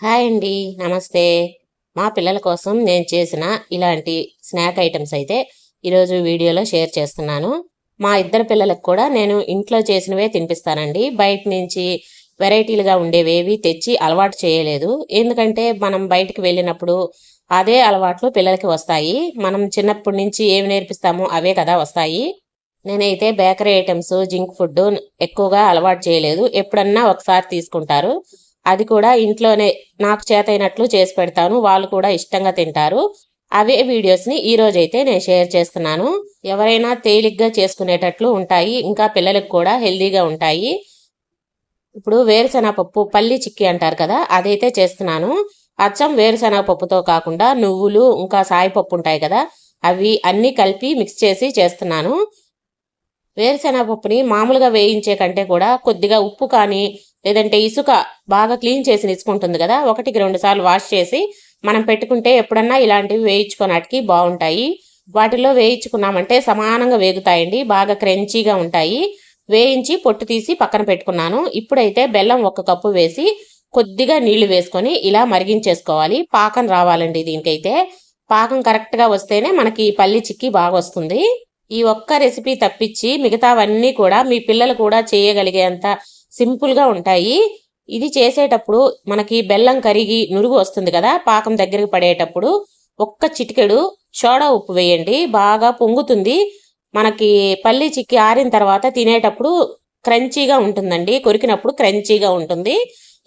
Hi అండి నమస్తే. మా పిల్లల కోసం నేను చేసిన ఇలాంటి స్నాక్ ఐటమ్స్ అయితే ఈరోజు వీడియోలో షేర్ చేస్తున్నాను. మా ఇద్దరు పిల్లలకు కూడా నేను ఇంట్లో చేసినవే తినిపిస్తానండి. బయట నుంచి వెరైటీలుగా ఉండేవేవి తెచ్చి అలవాటు చేయలేదు. ఎందుకంటే మనం బయటికి వెళ్ళినప్పుడు అదే అలవాట్లు పిల్లలకి వస్తాయి. మనం చిన్నప్పటి నుంచి ఏమి నేర్పిస్తామో అవే కదా వస్తాయి. నేనైతే బేకరీ ఐటమ్స్ జింక్ ఫుడ్ ఎక్కువగా అలవాటు చేయలేదు. ఎప్పుడన్నా ఒకసారి తీసుకుంటారు. అది కూడా ఇంట్లోనే నాకు చేతైనట్లు చేసి పెడతాను. వాళ్ళు కూడా ఇష్టంగా తింటారు. అవే వీడియోస్ని ఈరోజైతే నేను షేర్ చేస్తున్నాను. ఎవరైనా తేలిగ్గా చేసుకునేటట్లు ఉంటాయి. ఇంకా పిల్లలకు కూడా హెల్దీగా ఉంటాయి. ఇప్పుడు వేరుశెనగ పప్పు పల్లి చిక్కి అంటారు కదా అదైతే చేస్తున్నాను. అచ్చం వేరుశెనగ పప్పుతో కాకుండా నువ్వులు ఇంకా సాయిపప్పు ఉంటాయి కదా అవి అన్నీ కలిపి మిక్స్ చేసి చేస్తున్నాను. వేరుశెనగ పప్పుని మామూలుగా వేయించే కంటే కూడా కొద్దిగా ఉప్పు కానీ లేదంటే ఇసుక బాగా క్లీన్ చేసి నిచ్చుకుంటుంది కదా ఒకటికి రెండు సార్లు వాష్ చేసి మనం పెట్టుకుంటే ఎప్పుడన్నా ఇలాంటివి వేయించుకోనాటికి బాగుంటాయి. వాటిలో వేయించుకున్నామంటే సమానంగా వేగుతాయండి బాగా క్రంచీగా ఉంటాయి. వేయించి పొట్టు తీసి పక్కన పెట్టుకున్నాను. ఇప్పుడైతే బెల్లం ఒక కప్పు వేసి కొద్దిగా నీళ్ళు వేసుకొని ఇలా మరిగించేసుకోవాలి. పాకం రావాలండి దీనికైతే. పాకం కరెక్ట్గా వస్తేనే మనకి పల్లి చిక్కి బాగా వస్తుంది. ఈ ఒక్క రెసిపీ తప్పించి మిగతావన్నీ కూడా మీ పిల్లలు కూడా చేయగలిగేంత సింపుల్గా ఉంటాయి. ఇది చేసేటప్పుడు మనకి బెల్లం కరిగి నురుగు వస్తుంది కదా పాకం దగ్గరికి పడేటప్పుడు ఒక్క చిటికెడు సోడా ఉప్పు వేయండి. బాగా పొంగుతుంది. మనకి పల్లి చిక్కి ఆరిన తర్వాత తినేటప్పుడు క్రంచీగా ఉంటుందండి. కొరికినప్పుడు క్రంచీగా ఉంటుంది.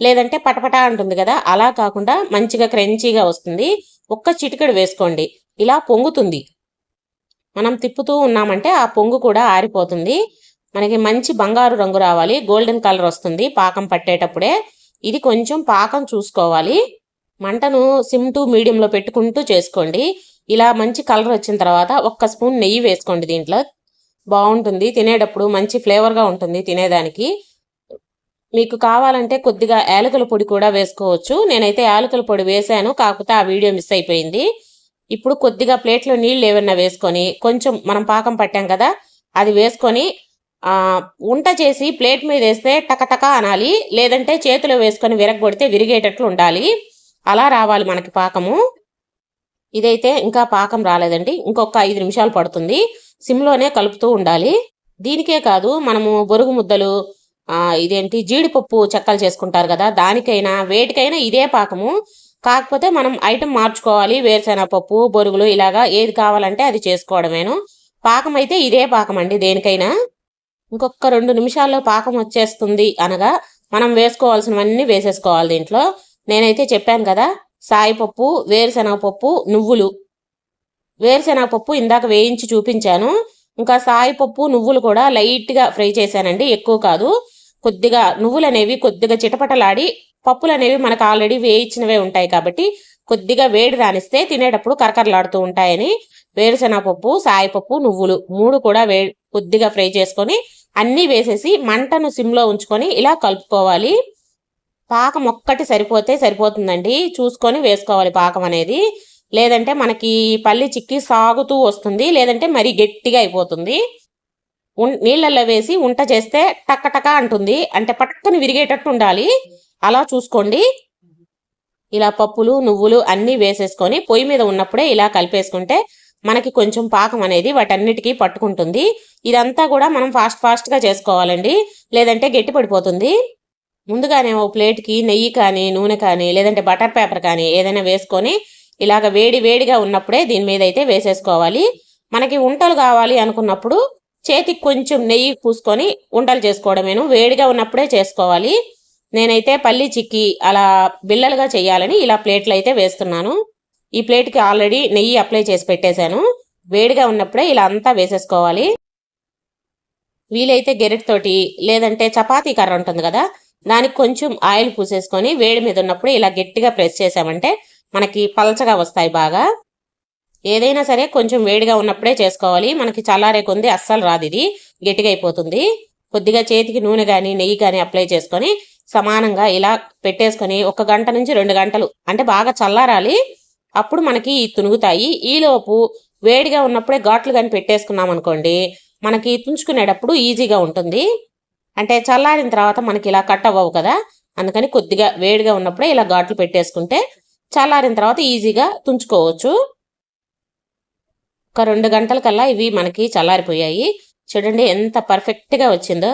లేదంటే పటపటా ఉంటుంది కదా అలా కాకుండా మంచిగా క్రంచీగా వస్తుంది. ఒక్క చిటికెడు వేసుకోండి. ఇలా పొంగుతుంది. మనం తిప్పుతూ ఉన్నామంటే ఆ పొంగు కూడా ఆరిపోతుంది. మనకి మంచి బంగారు రంగు రావాలి. గోల్డెన్ కలర్ వస్తుంది పాకం పట్టేటప్పుడే. ఇది కొంచెం పాకం చూసుకోవాలి. మంటను సిమ్ టు మీడియంలో పెట్టుకుంటూ చేసుకోండి. ఇలా మంచి కలర్ వచ్చిన తర్వాత ఒక్క స్పూన్ నెయ్యి వేసుకోండి దీంట్లో. బాగుంటుంది. తినేటప్పుడు మంచి ఫ్లేవర్గా ఉంటుంది తినేదానికి. మీకు కావాలంటే కొద్దిగా యాలకుల పొడి కూడా వేసుకోవచ్చు. నేనైతే యాలకుల పొడి వేసాను. కాకపోతే ఆ వీడియో మిస్ అయిపోయింది. ఇప్పుడు కొద్దిగా ప్లేట్లో నీళ్ళు ఏమన్నా వేసుకొని కొంచెం మనం పాకం పట్టాం కదా అది వేసుకొని వంట చేసి ప్లేట్ మీద వేస్తే టకటక అనాలి. లేదంటే చేతిలో వేసుకొని విరగొడితే విరిగేటట్లు ఉండాలి. అలా రావాలి మనకి పాకము. ఇదైతే ఇంకా పాకం రాలేదండి. ఇంకొక ఐదు నిమిషాలు పడుతుంది. సిమ్లోనే కలుపుతూ ఉండాలి. దీనికే కాదు మనము బొరుగు ముద్దలు ఇదేంటి జీడిపప్పు చెక్కలు చేసుకుంటారు కదా దానికైనా వేటికైనా ఇదే పాకము. కాకపోతే మనం ఐటెం మార్చుకోవాలి. వేరుశెనగ పప్పు బొరుగులు ఇలాగా ఏది కావాలంటే అది చేసుకోవడమేను. పాకం అయితే ఇదే పాకం అండి దేనికైనా. ఇంకొక రెండు నిమిషాల్లో పాకం వచ్చేస్తుంది అనగా మనం వేసుకోవాల్సినవన్నీ వేసేసుకోవాలి దీంట్లో. నేనైతే చెప్పాను కదా సాయిపప్పు వేరుశనగపప్పు నువ్వులు. వేరుశనగపప్పు ఇందాక వేయించి చూపించాను. ఇంకా సాయిపప్పు నువ్వులు కూడా లైట్గా ఫ్రై చేశానండి ఎక్కువ కాదు. కొద్దిగా నువ్వులు అనేవి కొద్దిగా చిటపటలాడి పప్పులు అనేవి మనకు ఆల్రెడీ వేయించినవే ఉంటాయి కాబట్టి కొద్దిగా వేడి రానిస్తే తినేటప్పుడు కరకరలాడుతూ ఉంటాయని. వేరుశనగపప్పు సాయిపప్పు నువ్వులు మూడు కూడా వే కొద్దిగా ఫ్రై చేసుకొని అన్నీ వేసేసి మంటను సిమ్లో ఉంచుకొని ఇలా కలుపుకోవాలి. పాకం ఒక్కటి సరిపోతే సరిపోతుందండి. చూసుకొని వేసుకోవాలి పాకం అనేది. లేదంటే మనకి పల్లి చిక్కి సాగుతూ వస్తుంది. లేదంటే మరీ గట్టిగా అయిపోతుంది. నీళ్ళల్లో వేసి ఉంట చేస్తే టక్క అంటుంది. అంటే పట్టుకుని విరిగేటట్టు ఉండాలి. అలా చూసుకోండి. ఇలా పప్పులు నువ్వులు అన్నీ వేసేసుకొని పొయ్యి మీద ఉన్నప్పుడే ఇలా కలిపేసుకుంటే మనకి కొంచెం పాకం అనేది వాటన్నిటికీ పట్టుకుంటుంది. ఇదంతా కూడా మనం ఫాస్ట్ ఫాస్ట్గా చేసుకోవాలండి. లేదంటే గట్టి పడిపోతుంది. ముందుగానే ఓ ప్లేట్కి నెయ్యి కానీ నూనె కానీ లేదంటే బటర్ పేపర్ కానీ ఏదైనా వేసుకొని ఇలాగ వేడి వేడిగా ఉన్నప్పుడే దీని మీద అయితే వేసేసుకోవాలి. మనకి ఉంటలు కావాలి అనుకున్నప్పుడు చేతికి కొంచెం నెయ్యి పూసుకొని ఉంటలు చేసుకోవడమేను. వేడిగా ఉన్నప్పుడే చేసుకోవాలి. నేనైతే పల్లి చిక్కి అలా బిల్లలుగా చేయాలని ఇలా ప్లేట్లు అయితే వేస్తున్నాను. ఈ ప్లేట్కి ఆల్రెడీ నెయ్యి అప్లై చేసి పెట్టేశాను. వేడిగా ఉన్నప్పుడే ఇలా అంతా వేసేసుకోవాలి. వీలైతే గెరెట్తోటి లేదంటే చపాతీ కర్ర ఉంటుంది కదా దానికి కొంచెం ఆయిల్ పూసేసుకొని వేడి మీద ఉన్నప్పుడు ఇలా గట్టిగా ప్రెస్ చేసామంటే మనకి పలచగా వస్తాయి బాగా. ఏదైనా సరే కొంచెం వేడిగా ఉన్నప్పుడే చేసుకోవాలి. మనకి చల్లారే కొంది అస్సలు రాదు ఇది. గట్టిగా అయిపోతుంది. కొద్దిగా చేతికి నూనె కానీ నెయ్యి కానీ అప్లై చేసుకొని సమానంగా ఇలా పెట్టేసుకొని ఒక గంట నుంచి రెండు గంటలు అంటే బాగా చల్లారాలి. అప్పుడు మనకి తునుగుతాయి ఈలోపు వేడిగా ఉన్నప్పుడే ఘాట్లు కానీ పెట్టేసుకున్నాం అనుకోండి మనకి తుంచుకునేటప్పుడు ఈజీగా ఉంటుంది. అంటే చల్లారిన తర్వాత మనకి ఇలా కట్ అవ్వవు కదా అందుకని కొద్దిగా వేడిగా ఉన్నప్పుడే ఇలా ఘాట్లు పెట్టేసుకుంటే చల్లారిన తర్వాత ఈజీగా తుంచుకోవచ్చు. ఒక రెండు గంటల కల్లా ఇవి మనకి చల్లారిపోయాయి. చూడండి ఎంత పర్ఫెక్ట్గా వచ్చిందో.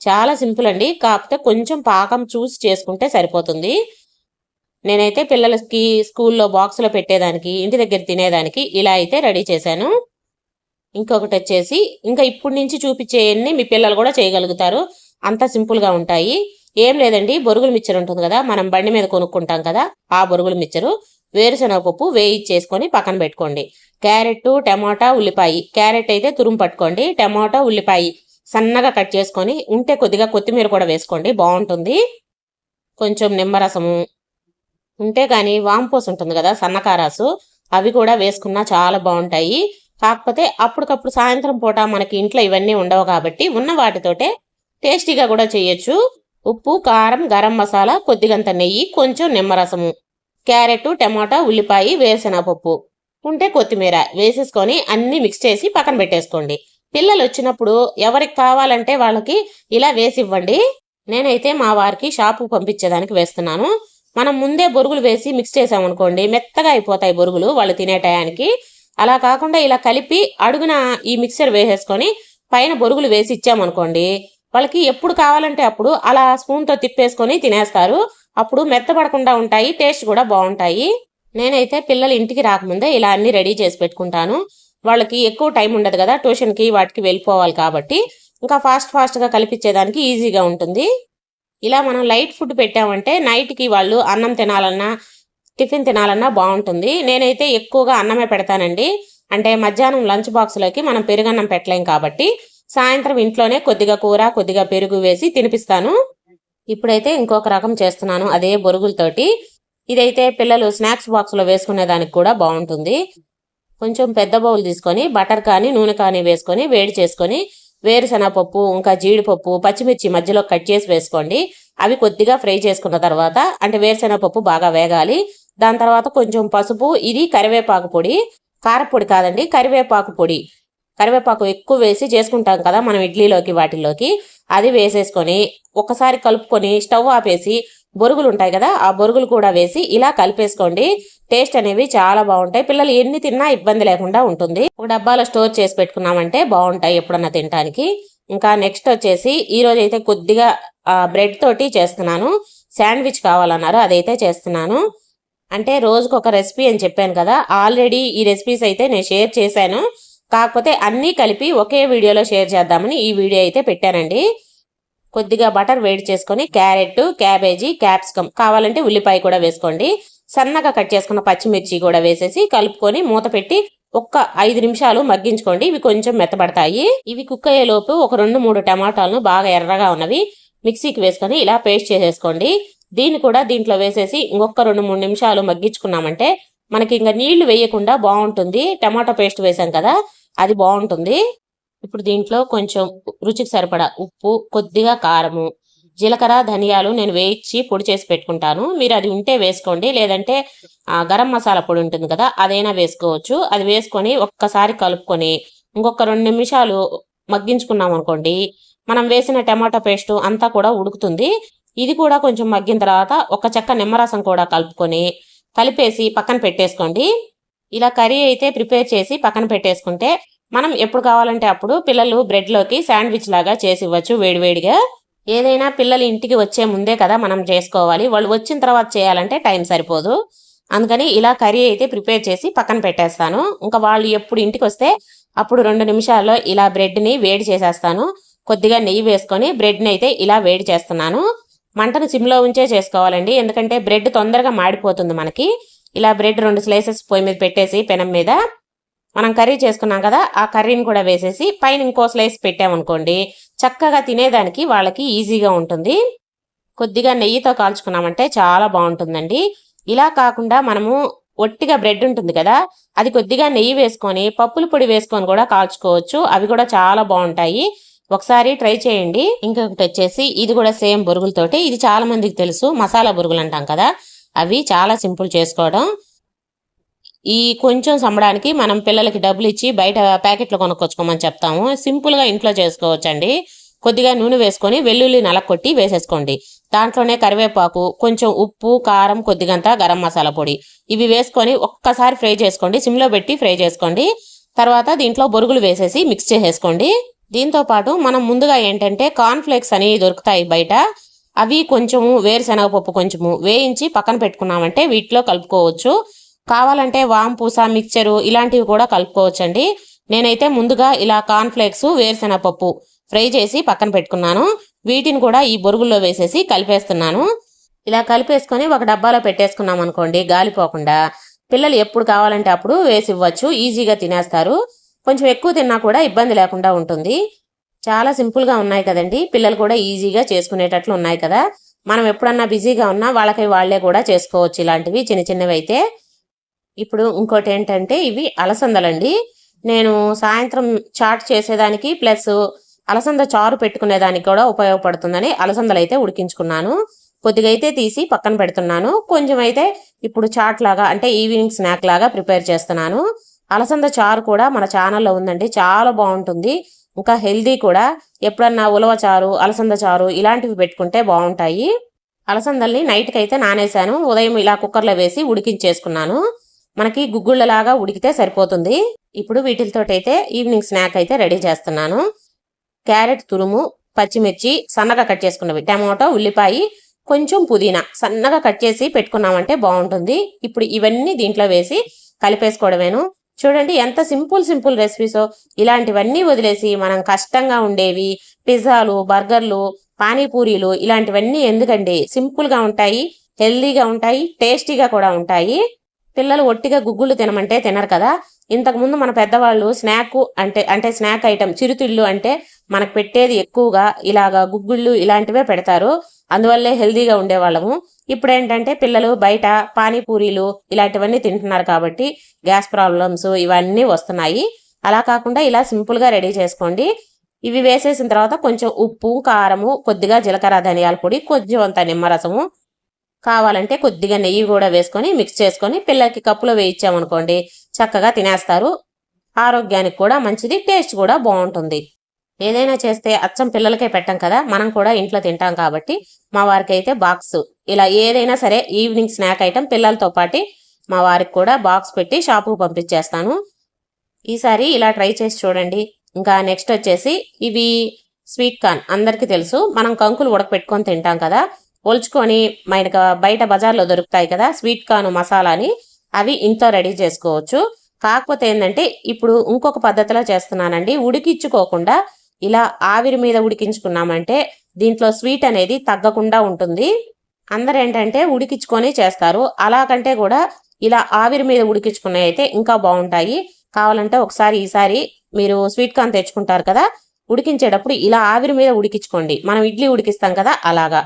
చాలా సింపుల్ అండి. కాకపోతే కొంచెం పాకం చూసి చేసుకుంటే సరిపోతుంది. నేనైతే పిల్లలకి స్కూల్లో బాక్స్లో పెట్టేదానికి ఇంటి దగ్గర తినేదానికి ఇలా అయితే రెడీ చేశాను. ఇంకొకటి వచ్చేసి ఇంకా ఇప్పటి నుంచి చూపించేయన్ని మీ పిల్లలు కూడా చేయగలుగుతారు. అంత సింపుల్గా ఉంటాయి. ఏం లేదండి బొరుగుల మిక్చర్ ఉంటుంది కదా మనం బండి మీద కొనుక్కుంటాం కదా ఆ బొరుగుల మిక్చరు. వేరుశనగ పప్పు వేయించేసుకొని పక్కన పెట్టుకోండి. క్యారెట్ టమాటా ఉల్లిపాయ. క్యారెట్ అయితే తురుము పట్టుకోండి. టమాటా ఉల్లిపాయ సన్నగా కట్ చేసుకొని ఉంటే కొద్దిగా కొత్తిమీర కూడా వేసుకోండి. బాగుంటుంది. కొంచెం నిమ్మరసము ఉంటే కానీ వాంపోస్ ఉంటుంది కదా సన్నకారాసు అవి కూడా వేసుకున్నా చాలా బాగుంటాయి. కాకపోతే అప్పటికప్పుడు సాయంత్రం పూట మనకి ఇంట్లో ఇవన్నీ ఉండవు కాబట్టి ఉన్న వాటితోటే టేస్టీగా కూడా చేయొచ్చు. ఉప్పు కారం గరం మసాలా కొద్దిగంత నెయ్యి కొంచెం నిమ్మరసము క్యారెట్ టమాటా ఉల్లిపాయ వేరుశనగపప్పు ఉంటే కొత్తిమీర వేసేసుకొని అన్ని మిక్స్ చేసి పక్కన పెట్టేసుకోండి. పిల్లలు వచ్చినప్పుడు ఎవరికి కావాలంటే వాళ్ళకి ఇలా వేసి ఇవ్వండి. నేనైతే మా వారికి షాపు పంపించేదానికి వేస్తున్నాను. మనం ముందే బొరుగులు వేసి మిక్స్ చేసామనుకోండి మెత్తగా అయిపోతాయి బొరుగులు వాళ్ళు తినే టయానికి. అలా కాకుండా ఇలా కలిపి అడుగున ఈ మిక్సర్ వేసేసుకొని పైన బొరుగులు వేసి ఇచ్చామనుకోండి వాళ్ళకి ఎప్పుడు కావాలంటే అప్పుడు అలా స్పూన్తో తిప్పేసుకొని తినేస్తారు. అప్పుడు మెత్తపడకుండా ఉంటాయి టేస్ట్ కూడా బాగుంటాయి. నేనైతే పిల్లలు ఇంటికి రాకముందే ఇలా అన్ని రెడీ చేసి పెట్టుకుంటాను. వాళ్ళకి ఎక్కువ టైం ఉండదు కదా ట్యూషన్కి వాటికి వెళ్ళిపోవాలి కాబట్టి. ఇంకా ఫాస్ట్ ఫాస్ట్గా కల్పించేదానికి ఈజీగా ఉంటుంది. ఇలా మనం లైట్ ఫుడ్ పెట్టామంటే నైట్కి వాళ్ళు అన్నం తినాలన్నా టిఫిన్ తినాలన్నా బాగుంటుంది. నేనైతే ఎక్కువగా అన్నమే పెడతానండి. అంటే మధ్యాహ్నం లంచ్ బాక్స్లోకి మనం పెరుగన్నం పెట్టలేం కాబట్టి సాయంత్రం ఇంట్లోనే కొద్దిగా కూర కొద్దిగా పెరుగు వేసి తినిపిస్తాను. ఇప్పుడైతే ఇంకొక రకం చేస్తున్నాను అదే బొరుగులతోటి. ఇదైతే పిల్లలు స్నాక్స్ బాక్స్లో వేసుకునే దానికి కూడా బాగుంటుంది. కొంచెం పెద్ద బౌల్ తీసుకొని బటర్ కానీ నూనె కానీ వేసుకొని వేడి చేసుకొని వేరుశనగపప్పు ఇంకా జీడిపప్పు పచ్చిమిర్చి మధ్యలో కట్ చేసి వేసుకోండి. అవి కొద్దిగా ఫ్రై చేసుకున్న తర్వాత అంటే వేరుశనగపప్పు బాగా వేగాలి. దాని తర్వాత కొంచెం పసుపు ఇది కరివేపాకు పొడి. కారపొడి కాదండి కరివేపాకు పొడి. కరివేపాకు ఎక్కువ వేసి చేసుకుంటాం కదా మనం ఇడ్లీలోకి వాటిల్లోకి. అది వేసేసుకొని ఒకసారి కలుపుకొని స్టవ్ ఆపేసి బొరుగులు ఉంటాయి కదా ఆ బొరుగులు కూడా వేసి ఇలా కలిపేసుకోండి. టేస్ట్ అనేవి చాలా బాగుంటాయి. పిల్లలు ఎన్ని తిన్నా ఇబ్బంది లేకుండా ఉంటుంది. ఒక డబ్బాలో స్టోర్ చేసి పెట్టుకున్నామంటే బాగుంటాయి ఎప్పుడన్నా తినడానికి ఇంకా నెక్స్ట్ వచ్చేసి ఈ రోజు అయితే కొద్దిగా బ్రెడ్ తోటి చేస్తున్నాను. శాండ్విచ్ కావాలన్నారు అదైతే చేస్తున్నాను. అంటే రోజుకు ఒక రెసిపీ అని చెప్పాను కదా ఆల్రెడీ ఈ రెసిపీస్ అయితే నేను షేర్ చేశాను. కాకపోతే అన్నీ కలిపి ఒకే వీడియోలో షేర్ చేద్దామని ఈ వీడియో అయితే పెట్టానండి. కొద్దిగా బటర్ వేడి చేసుకొని క్యారెట్ క్యాబేజీ క్యాప్సికమ్ కావాలంటే ఉల్లిపాయ కూడా వేసుకోండి. సన్నగా కట్ చేసుకున్న పచ్చిమిర్చి కూడా వేసేసి కలుపుకొని మూత పెట్టి ఒక్క ఐదు నిమిషాలు మగ్గించుకోండి. ఇవి కొంచెం మెత్తబడతాయి. ఇవి కుక్ అయ్యేలోపు ఒక రెండు మూడు టమాటాలను బాగా ఎర్రగా ఉన్నవి మిక్సీకి వేసుకొని ఇలా పేస్ట్ చేసేసుకోండి. దీన్ని కూడా దీంట్లో వేసేసి ఇంకొక రెండు మూడు నిమిషాలు మగ్గించుకున్నామంటే మనకి ఇంకా నీళ్ళు వేయకుండా బాగుంటుంది. టమాటా పేస్ట్ వేసాం కదా అది బాగుంటుంది. ఇప్పుడు దీంట్లో కొంచెం రుచికి సరిపడా ఉప్పు కొద్దిగా కారము జీలకర్ర ధనియాలు నేను వేయించి పొడి చేసి పెట్టుకుంటాను. మీరు అది ఉంటే వేసుకోండి. లేదంటే గరం మసాలా పొడి ఉంటుంది కదా అదైనా వేసుకోవచ్చు. అది వేసుకొని ఒక్కసారి కలుపుకొని ఇంకొక రెండు నిమిషాలు మగ్గించుకున్నాం అనుకోండి మనం వేసిన టమాటా పేస్ట్ అంతా కూడా ఉడుకుతుంది. ఇది కూడా కొంచెం మగ్గిన తర్వాత ఒక చెక్క నిమ్మరసం కూడా కలుపుకొని కలిపేసి పక్కన పెట్టేసుకోండి. ఇలా కర్రీ అయితే ప్రిపేర్ చేసి పక్కన పెట్టేసుకుంటే మనం ఎప్పుడు కావాలంటే అప్పుడు పిల్లలు బ్రెడ్లోకి శాండ్విచ్ లాగా చేసి ఇవ్వచ్చు వేడివేడిగా. ఏదైనా పిల్లలు ఇంటికి వచ్చే ముందే కదా మనం చేసుకోవాలి. వాళ్ళు వచ్చిన తర్వాత చేయాలంటే టైం సరిపోదు. అందుకని ఇలా కర్రీ అయితే ప్రిపేర్ చేసి పక్కన పెట్టేస్తాను. ఇంకా వాళ్ళు ఎప్పుడు ఇంటికి వస్తే అప్పుడు రెండు నిమిషాల్లో ఇలా బ్రెడ్ని వేడి చేసేస్తాను. కొద్దిగా నెయ్యి వేసుకొని బ్రెడ్ని అయితే ఇలా వేడి చేస్తున్నాను. మంటను సిమ్లో ఉంచే చేసుకోవాలండి. ఎందుకంటే బ్రెడ్ తొందరగా మాడిపోతుంది మనకి. ఇలా బ్రెడ్ రెండు స్లైసెస్ పొయ్యి మీద పెట్టేసి పెనం మీద మనం కర్రీ చేసుకున్నాం కదా ఆ కర్రీని కూడా వేసేసి పైన ఇంకో స్లైస్ పెట్టామనుకోండి చక్కగా తినేదానికి వాళ్ళకి ఈజీగా ఉంటుంది. కొద్దిగా నెయ్యితో కాల్చుకున్నామంటే చాలా బాగుంటుందండి. ఇలా కాకుండా మనము ఒట్టిగా బ్రెడ్ ఉంటుంది కదా అది కొద్దిగా నెయ్యి వేసుకొని పప్పుల పొడి వేసుకొని కూడా కాల్చుకోవచ్చు. అవి కూడా చాలా బాగుంటాయి. ఒకసారి ట్రై చేయండి. ఇంకొకటి వచ్చేసి ఇది కూడా సేమ్ బొరుగులతోటి ఇది చాలా మందికి తెలుసు మసాలా బొరుగులు అంటాం కదా అవి చాలా సింపుల్ చేసుకోవడం. ఈ కొంచెం సంబడానికి మనం పిల్లలకి డబ్బులు ఇచ్చి బయట ప్యాకెట్లు కొనుక్కొచ్చుకోమని చెప్తాము. సింపుల్గా ఇంట్లో చేసుకోవచ్చండి. కొద్దిగా నూనె వేసుకొని వెల్లుల్లి నలకొట్టి వేసేసుకోండి. దాంట్లోనే కరివేపాకు కొంచెం ఉప్పు కారం కొద్దిగంత గరం మసాలా పొడి ఇవి వేసుకొని ఒక్కసారి ఫ్రై చేసుకోండి. సిమ్లో పెట్టి ఫ్రై చేసుకోండి. తర్వాత దీంట్లో బొరుగులు వేసేసి మిక్స్ చేసేసుకోండి. దీంతో పాటు మనం ముందుగా ఏంటంటే కార్న్ఫ్లేక్స్ అని దొరుకుతాయి బయట. అవి కొంచెము వేరుశనగపప్పు కొంచెము వేయించి పక్కన పెట్టుకున్నామంటే వీటిలో కలుపుకోవచ్చు. కావాలంటే వాంపూస మిక్చరు ఇలాంటివి కూడా కలుపుకోవచ్చండి. నేనైతే ముందుగా ఇలా కార్న్ వేరుశెనగపప్పు ఫ్రై చేసి పక్కన పెట్టుకున్నాను. వీటిని కూడా ఈ బొరుగుల్లో వేసేసి కలిపేస్తున్నాను. ఇలా కలిపేసుకొని ఒక డబ్బాలో పెట్టేసుకున్నాం అనుకోండి గాలిపోకుండా పిల్లలు ఎప్పుడు కావాలంటే అప్పుడు వేసి ఇవ్వచ్చు ఈజీగా తినేస్తారు. కొంచెం ఎక్కువ తిన్నా కూడా ఇబ్బంది లేకుండా ఉంటుంది. చాలా సింపుల్గా ఉన్నాయి కదండి. పిల్లలు కూడా ఈజీగా చేసుకునేటట్లు ఉన్నాయి కదా. మనం ఎప్పుడన్నా బిజీగా ఉన్నా వాళ్ళకి వాళ్ళే కూడా చేసుకోవచ్చు ఇలాంటివి చిన్న చిన్నవి అయితే. ఇప్పుడు ఇంకోటి ఏంటంటే ఇవి అలసందలండి. నేను సాయంత్రం చాట్ చేసేదానికి ప్లస్ అలసంద చారు పెట్టుకునేదానికి కూడా ఉపయోగపడుతుందని అలసందలు అయితే ఉడికించుకున్నాను. కొద్దిగా అయితే తీసి పక్కన పెడుతున్నాను. కొంచెం అయితే ఇప్పుడు చాట్ లాగా అంటే ఈవినింగ్ స్నాక్ లాగా ప్రిపేర్ చేస్తున్నాను. అలసంద చారు కూడా మన ఛానల్లో ఉందండి. చాలా బాగుంటుంది. ఇంకా హెల్దీ కూడా. ఎప్పుడన్నా ఉలవ చారు అలసంద చారు ఇలాంటివి పెట్టుకుంటే బాగుంటాయి. అలసందల్ని నైట్కి అయితే నానేశాను ఉదయం ఇలా కుక్కర్లో వేసి ఉడికించేసుకున్నాను. మనకి గుగ్గుళ్ళలాగా ఉడికితే సరిపోతుంది. ఇప్పుడు వీటితోటైతే ఈవినింగ్ స్నాక్ అయితే రెడీ చేస్తున్నాను. క్యారెట్ తురుము పచ్చిమిర్చి సన్నగా కట్ చేసుకున్నవి. టమాటో ఉల్లిపాయ కొంచెం పుదీనా సన్నగా కట్ చేసి పెట్టుకున్నామంటే బాగుంటుంది. ఇప్పుడు ఇవన్నీ దీంట్లో వేసి కలిపేసుకోవడమేను. చూడండి ఎంత సింపుల్ సింపుల్ రెసిపీసో. ఇలాంటివన్నీ వదిలేసి మనం కష్టంగా ఉండేవి పిజ్జాలు బర్గర్లు పానీపూరీలు ఇలాంటివన్నీ ఎందుకండి? సింపుల్గా ఉంటాయి హెల్దీగా ఉంటాయి టేస్టీగా కూడా ఉంటాయి. పిల్లలు ఒట్టిగా గుగ్గులు తినమంటే తినరు కదా. ఇంతకుముందు మన పెద్దవాళ్ళు స్నాక్ అంటే అంటే స్నాక్ ఐటమ్ చిరుతిళ్ళు అంటే మనకు పెట్టేది ఎక్కువగా ఇలాగా గుగ్గుళ్ళు ఇలాంటివే పెడతారు. అందువల్లే హెల్దీగా ఉండేవాళ్ళము. ఇప్పుడు ఏంటంటే పిల్లలు బయట పానీపూరీలు ఇలాంటివన్నీ తింటున్నారు కాబట్టి గ్యాస్ ప్రాబ్లమ్స్ ఇవన్నీ వస్తున్నాయి. అలా కాకుండా ఇలా సింపుల్గా రెడీ చేసుకోండి. ఇవి వేసేసిన తర్వాత కొంచెం ఉప్పు కారము కొద్దిగా జీలకర్ర ధనియాల పొడి కొంచెం అంత నిమ్మరసము కావాలంటే కొద్దిగా నెయ్యి కూడా వేసుకొని మిక్స్ చేసుకొని పిల్లలకి కప్పులో వేయించామనుకోండి చక్కగా తినేస్తారు. ఆరోగ్యానికి కూడా మంచిది టేస్ట్ కూడా బాగుంటుంది. ఏదైనా చేస్తే అచ్చం పిల్లలకే పెట్టాం కదా మనం కూడా ఇంట్లో తింటాం కాబట్టి మా వారికి అయితే బాక్స్ ఇలా ఏదైనా సరే ఈవినింగ్ స్నాక్ ఐటెం పిల్లలతో పాటు మా వారికి కూడా బాక్స్ పెట్టి షాపుకు పంపించేస్తాను. ఈసారి ఇలా ట్రై చేసి చూడండి. ఇంకా నెక్స్ట్ వచ్చేసి ఇవి స్వీట్ కార్న్ అందరికీ తెలుసు. మనం కంకులు ఉడకపెట్టుకొని తింటాం కదా పోల్చుకొని మనకి బయట బజార్లో దొరుకుతాయి కదా స్వీట్ కార్న్ మసాలాని అవి ఇంట్లో రెడీ చేసుకోవచ్చు. కాకపోతే ఏంటంటే ఇప్పుడు ఇంకొక పద్ధతిలో చేస్తున్నానండి. ఉడికించుకోకుండా ఇలా ఆవిరి మీద ఉడికించుకున్నామంటే దీంట్లో స్వీట్ అనేది తగ్గకుండా ఉంటుంది. అందరు ఏంటంటే ఉడికించుకొని చేస్తారు. అలా కంటే కూడా ఇలా ఆవిరి మీద ఉడికించుకునే అయితే ఇంకా బాగుంటాయి. కావాలంటే ఒకసారి ఈసారి మీరు స్వీట్ కార్న్ తెచ్చుకుంటారు కదా ఉడికించేటప్పుడు ఇలా ఆవిరి మీద ఉడికించుకోండి. మనం ఇడ్లీ ఉడికిస్తాం కదా అలాగా.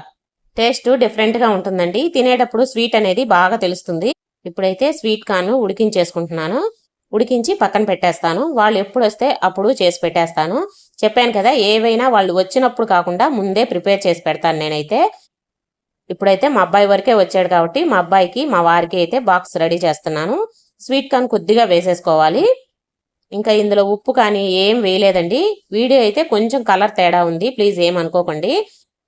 టేస్ట్ డిఫరెంట్గా ఉంటుందండి. తినేటప్పుడు స్వీట్ అనేది బాగా తెలుస్తుంది. ఇప్పుడైతే స్వీట్ కార్న్ ఉడికించేసుకుంటున్నాను. ఉడికించి పక్కన పెట్టేస్తాను. వాళ్ళు ఎప్పుడు వస్తే అప్పుడు చేసి పెట్టేస్తాను. చెప్పాను కదా ఏవైనా వాళ్ళు వచ్చినప్పుడు కాకుండా ముందే ప్రిపేర్ చేసి పెడతాను నేనైతే. ఇప్పుడైతే మా అబ్బాయి వరకే వచ్చాడు కాబట్టి మా అబ్బాయికి మా వారికి అయితే బాక్స్ రెడీ చేస్తున్నాను. స్వీట్ కార్న్ కొద్దిగా వేసేసుకోవాలి. ఇంకా ఇందులో ఉప్పు కానీ ఏం వేయలేదండి. వీడియో అయితే కొంచెం కలర్ తేడా ఉంది. ప్లీజ్ ఏమనుకోకండి.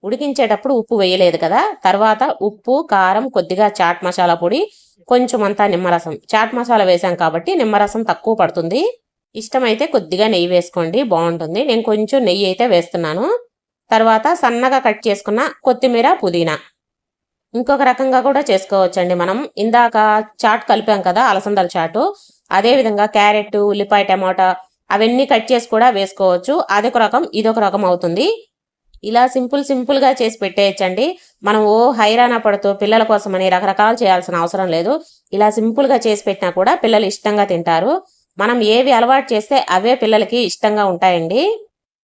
ఉడికించేటప్పుడు ఉప్పు వేయలేదు కదా? తర్వాత ఉప్పు కారం కొద్దిగా చాట్ మసాలా పొడి కొంచెం అంతా నిమ్మరసం. చాట్ మసాలా వేసాం కాబట్టి నిమ్మరసం తక్కువ పడుతుంది. ఇష్టమైతే కొద్దిగా నెయ్యి వేసుకోండి బాగుంటుంది. నేను కొంచెం నెయ్యి అయితే వేస్తున్నాను. తర్వాత సన్నగా కట్ చేసుకున్న కొత్తిమీర పుదీనా. ఇంకొక రకంగా కూడా చేసుకోవచ్చండి మనం. ఇందాక చాట్ కలిపాం కదా అలసందల చాటు. అదేవిధంగా క్యారెట్ ఉల్లిపాయ టమాటా అవన్నీ కట్ చేసి కూడా వేసుకోవచ్చు. అదొక రకం ఇదొక రకం అవుతుంది. ఇలా సింపుల్ సింపుల్గా చేసి పెట్టేయచ్చండి. మనం ఓ హైరాణ పడుతూ పిల్లల కోసమని రకరకాలు చేయాల్సిన అవసరం లేదు. ఇలా సింపుల్గా చేసి పెట్టినా కూడా పిల్లలు ఇష్టంగా తింటారు. మనం ఏవి అలవాటు చేస్తే అవే పిల్లలకి ఇష్టంగా ఉంటాయండి.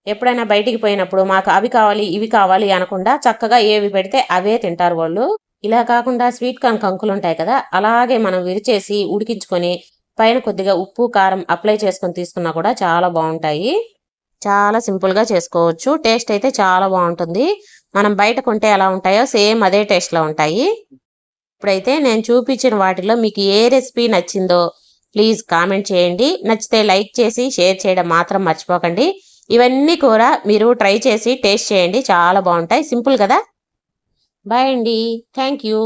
ఎప్పుడైనా బయటికి పోయినప్పుడు మాకు అవి కావాలి ఇవి కావాలి అనకుండా చక్కగా ఏవి పెడితే అవే తింటారు వాళ్ళు. ఇలా కాకుండా స్వీట్ కార్న్ కంకులు ఉంటాయి కదా అలాగే మనం విరిచేసి ఉడికించుకొని పైన కొద్దిగా ఉప్పు కారం అప్లై చేసుకొని తీసుకున్నా కూడా చాలా బాగుంటాయి. చాలా సింపుల్గా చేసుకోవచ్చు. టేస్ట్ అయితే చాలా బాగుంటుంది. మనం బయట కొంటే ఎలా ఉంటాయో సేమ్ అదే టేస్ట్లో ఉంటాయి. ఇప్పుడైతే నేను చూపించిన వాటిలో మీకు ఏ రెసిపీ నచ్చిందో ప్లీజ్ కామెంట్ చేయండి. నచ్చితే లైక్ చేసి షేర్ చేయడం మాత్రం మర్చిపోకండి. ఇవన్నీ కూడా మీరు ట్రై చేసి టేస్ట్ చేయండి. చాలా బాగుంటాయి. సింపుల్ కదా? బాయ్ అండి. Thank you.